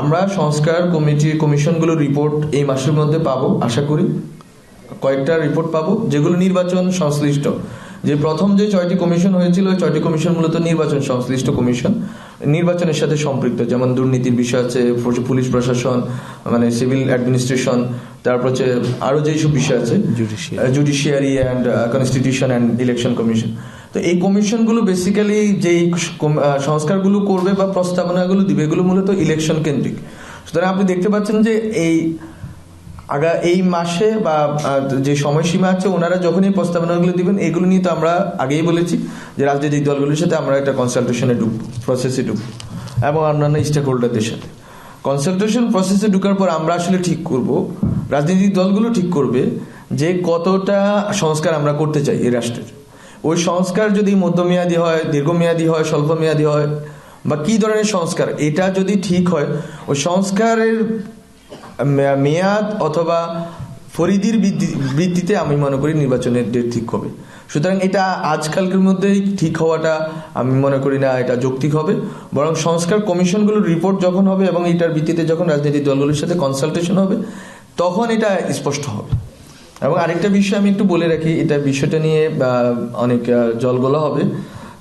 আমরা সংস্কার committee কমিশনগুলোর report এই মাসের মধ্যে পাবো, আশা করি। কয়েকটা রিপোর্ট পাবো, যেগুলো নির্বাচন সংশ্লিষ্ট। যে প্রথম যে ছয়টি কমিশন হয়েছিল ছয়টি কমিশন মূলত নির্বাচন সংশ্লিষ্ট কমিশন। নির্বাচনের সাথে সম্পৃক্ত, যেমন দুর্নীতির বিষয় আছে, পুলিশ প্রশাসন মানে সিভিল অ্যাডমিনিস্ট্রেশন তারপর হচ্ছে আরও যেসব বিষয় আছে judiciary and constitution and election commission তো এই কমিশনগুলো বেসিক্যালি যেই সংস্কারগুলো করবে বা প্রস্তাবনাগুলো দিবে এগুলো মূলত ইলেকশন কেন্দ্রিক। সুতরাং আপনি দেখতে পাচ্ছেন যে এই আগা এই মাসে বা যে সময়সীমা আছে ওনারা যখন এই প্রস্তাবনাগুলো দিবেন এগুলো নিয়ে তো আমরা আগেই বলেছি যে রাজনৈতিক দলগুলোর সাথে আমরা একটা কনসালটেশনে ঢুকবো প্রসেসে ঢুকবো এবং অন্যান্য স্টেক হোল্ডারদের সাথে। কনসালটেশন প্রসেসে ঢুকার পর আমরা আসলে ঠিক করব রাজনৈতিক দলগুলো ঠিক করবে যে কতটা সংস্কার আমরা করতে চাই এই রাষ্ট্রের। ওই সংস্কার যদি মধ্যমেয়াদী হয়, দীর্ঘমেয়াদী হয়, স্বল্পমেয়াদী হয়, বা কি ধরনের সংস্কার, এটা যদি ঠিক হয়, ওই সংস্কারের মেয়াদ অথবা ফরিদির ভিত্তিতে আমি মনে করি নির্বাচনের ডেট ঠিক হবে। সুতরাং এটা আজকালকের মধ্যেই ঠিক হওয়াটা আমি মনে করি না এটা যৌক্তিক হবে। বরং সংস্কার কমিশনগুলোর রিপোর্ট যখন হবে এবং এটার ভিত্তিতে যখন রাজনৈতিক দলগুলোর সাথে কনসালটেশন হবে তখন এটা স্পষ্ট হবে। এবং আরেকটা বিষয় আমি একটু বলে রাখি, এটা বিষয়টা নিয়ে অনেক জলগোলা হবে।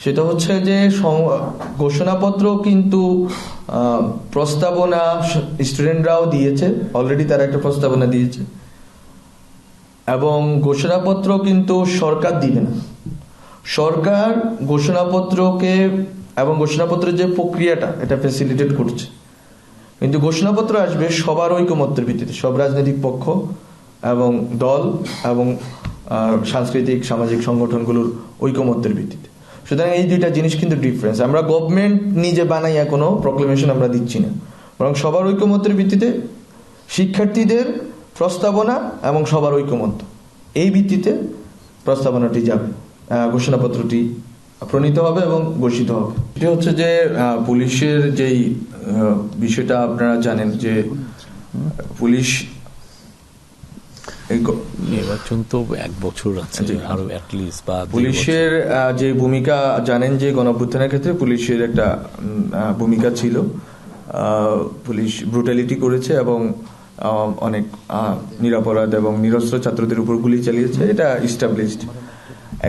সেটা হচ্ছে যে ঘোষণাপত্র কিন্তু প্রস্তাবনা স্টুডেন্টরাও দিয়েছে অলরেডি তারা একটা প্রস্তাবনা দিয়েছে। এবং ঘোষণাপত্র কিন্তু সরকার দিবে না। সরকার ঘোষণাপত্রকে, এবং ঘোষণাপত্রের যে প্রক্রিয়াটা, এটা ফ্যাসিলিটেট করছে। কিন্তু ঘোষণাপত্র আসবে সবার ঐকমত্যের ভিত্তিতে, সব রাজনৈতিক পক্ষ এবং দল এবং সাংস্কৃতিক, সামাজিক সংগঠনগুলোর ঐকমত্যের ভিত্তিতে। সুতরাং এই দুইটা জিনিস কিন্তু ডিফারেন্স আমরা গভর্নমেন্ট নিজে বানাইয়া কোনো প্রক্লেমেশন আমরা দিচ্ছি না। বরং সবার ঐকমত্যের ভিত্তিতে শিক্ষার্থীদের প্রস্তাবনা এবং সবার ঐকমত্য। এই ভিত্তিতে প্রস্তাবনাটি যাবে ঘোষণাপত্রটি প্রণীত হবে এবং ঘোষিত হবে। এটি হচ্ছে যে পুলিশের যেই বিষয়টা আপনারা জানেন যে পুলিশ নির্বাচন তো এক বছর আছে আরও অ্যাটলিস্ট বা পুলিশের যে ভূমিকা জানেন যে গণঅভ্যুত্থানের ক্ষেত্রে পুলিশের একটা ভূমিকা ছিল। আহ, পুলিশ ব্রুটালিটি করেছে এবং অনেক নিরাপরাধ এবং নিরস্ত্র ছাত্রদের উপর গুলি চালিয়েছে। এটা ইস্টাবলিশড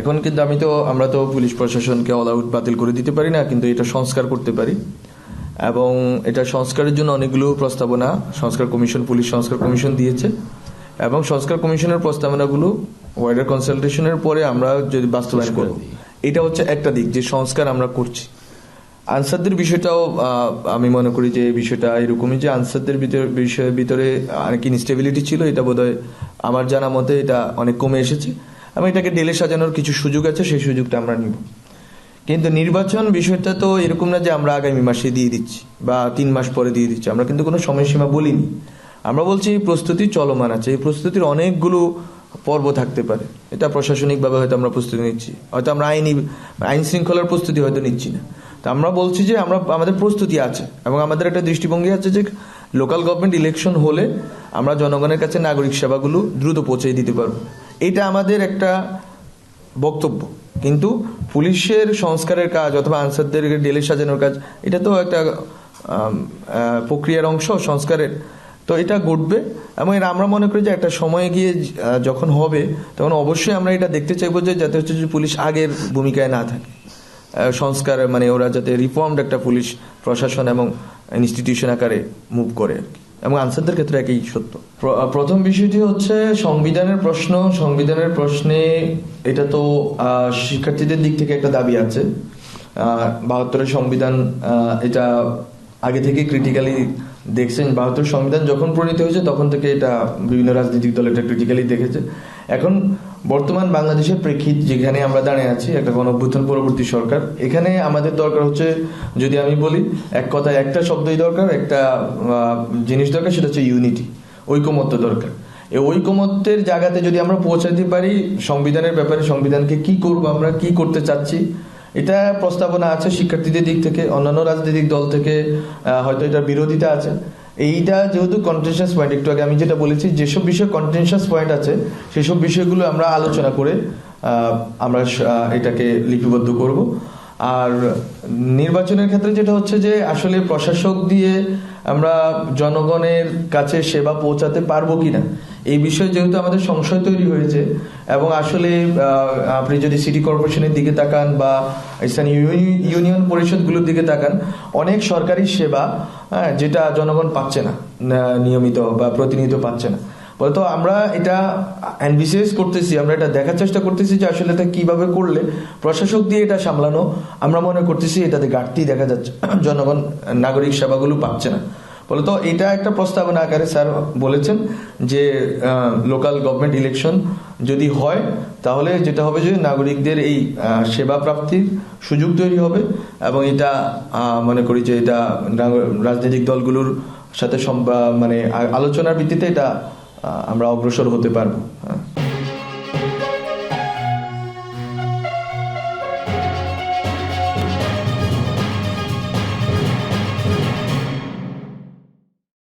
এখন কিন্তু আমি তো আমরা তো পুলিশ প্রশাসনকে অল আউট বাতিল করে দিতে পারি না কিন্তু এটা সংস্কার করতে পারি। এবং এটা সংস্কারের জন্য অনেকগুলো প্রস্তাবনা সংস্কার কমিশন পুলিশ সংস্কার কমিশন দিয়েছে। এবং সংস্কার কমিশনের প্রস্তাবনাগুলো ওয়াইডার কনসালটেশনের পরে আমরা যদি বাস্তবায়ন করব। এটা হচ্ছে একটা দিক যে সংস্কার আমরা করছি। আনসারদের বিষয়টাও আমি মনে করি যে বিষয়টা এরকমই যে আনসারদের ভিতরে বিষয়ের ভিতরে অনেক ইনস্টেবিলিটি ছিল এটা বোধহয় আমার জানা মতে এটা অনেক কমে এসেছে। এবং এটাকে ডেলে সাজানোর কিছু সুযোগ আছে, সেই সুযোগটা আমরা নিব। কিন্তু নির্বাচন বিষয়টা তো এরকম না যে আমরা আগামী মাসে দিয়ে দিচ্ছি বা তিন মাস পরে দিয়ে দিচ্ছি। আমরা কিন্তু কোনো সময়সীমা বলিনি। আমরা বলছি এই প্রস্তুতি চলমান আছে। এই প্রস্তুতির অনেকগুলো পর্ব থাকতে পারে। এটা প্রশাসনিকভাবে হয়তো আমরা প্রস্তুতি নিচ্ছি। হয়তো আমরা আইনি, আইন শৃঙ্খলার প্রস্তুতি হয়তো নিচ্ছি না। তো আমরা বলছি যে আমরা, আমাদের প্রস্তুতি আছে এবং আমাদের একটা দৃষ্টিভঙ্গি আছে যে লোকাল গভর্নমেন্ট ইলেকশন হলে আমরা জনগণের কাছে নাগরিক সেবাগুলো দ্রুত পৌঁছে দিতে পারব। এটা আমাদের একটা বক্তব্য। কিন্তু পুলিশের সংস্কারের কাজ অথবা আনসারদের ডেলে সাজানোর কাজ, এটা তো একটা প্রক্রিয়ার অংশ, সংস্কারের। তো এটা ঘটবে এবং এর আমরা মনে করি যে একটা সময়ে গিয়ে যখন হবে, তখন অবশ্যই আমরা এটা দেখতে চাইব যে যাতে হচ্ছে যে পুলিশ আগের ভূমিকায় না থাকে। সংস্কার মানে ওরা যাতে রিফর্মড একটা পুলিশ প্রশাসন এবং ইনস্টিটিউশন আকারে মুভ করে আর কি। এবং আনসারদের ক্ষেত্রে একই সত্য। প্রথম বিষয়টি হচ্ছে সংবিধানের প্রশ্ন। সংবিধানের প্রশ্নে এটা তো শিক্ষার্থীদের দিক থেকে একটা দাবি আছে। বাহাত্তরের সংবিধান এটা আগে থেকে ক্রিটিক্যালি দেখছেন বাহাত্তর সংবিধান যখন প্রণীত হয়েছে, তখন থেকে এটা বিভিন্ন রাজনৈতিক দল এটা ক্রিটিক্যালি দেখেছে। এখন বর্তমান বাংলাদেশের প্রেক্ষিত যেখানে আমরা দাঁড়িয়ে আছি, একটা গণঅভ্যুত্থান পরবর্তী সরকার, এখানে আমাদের দরকার হচ্ছে, যদি আমি বলি, এক কথায় একটা শব্দই দরকার, একটা জিনিস দরকার, সেটা হচ্ছে ইউনিটি ঐকমত্য দরকার। এই ঐকমত্যের জায়গাতে যদি আমরা পৌঁছাতে পারি, সংবিধানের ব্যাপারে সংবিধানকে কি করব আমরা, কি করতে চাচ্ছি এটা প্রস্তাবনা আছে শিক্ষার্থীদের দিক থেকে, অন্যান্য রাজনৈতিক দল থেকে হয়তো এটা বিরোধিতা আছে। এইটা যেহেতু কন্টেনশাস পয়েন্ট একটু আগে আমি যেটা বলেছি, যেসব বিষয়ে কন্টেনশাস পয়েন্ট আছে, সেসব বিষয়গুলো আমরা আলোচনা করে আমরা এটাকে লিপিবদ্ধ করব। আর নির্বাচনের ক্ষেত্রে যেটা হচ্ছে যে, আসলে প্রশাসক দিয়ে আমরা জনগণের কাছে সেবা পৌঁছাতে পারব কিনা এই বিষয়ে যেহেতু আমাদের সংশয় তৈরি হয়েছে এবং আসলে আপনি যদি সিটি কর্পোরেশনের দিকে তাকান বা স্থানীয় ইউনি- ইউনিয়ন পরিষদগুলোর দিকে তাকান অনেক সরকারি সেবা হ্যাঁ, যেটা জনগণ পাচ্ছে না নিয়মিত বা প্রতিনিয়ত পাচ্ছে না। বলতো আমরা এটা অ্যানভিসিয়াস করতেছি আমরা এটা দেখার চেষ্টা করতেছি যে আসলে এটা কীভাবে করলে প্রশাসক দিয়ে এটা সামলানো আমরা মনে করতেছি এটাতে ঘাটতি দেখা যাচ্ছে জনগণ নাগরিক সেবাগুলো পাচ্ছে না। বলতো, এটা একটা প্রস্তাবনা আকারে স্যার বলেছেন যে লোকাল গভর্নমেন্ট ইলেকশন যদি হয়, তাহলে যেটা হবে যে নাগরিকদের এই সেবা প্রাপ্তির সুযোগ তৈরি হবে এবং এটা মনে করি যে এটা রাজনৈতিক দলগুলোর সাথে মানে আলোচনার ভিত্তিতে এটা আমরা অগ্রসর হতে পারব হ্যাঁ।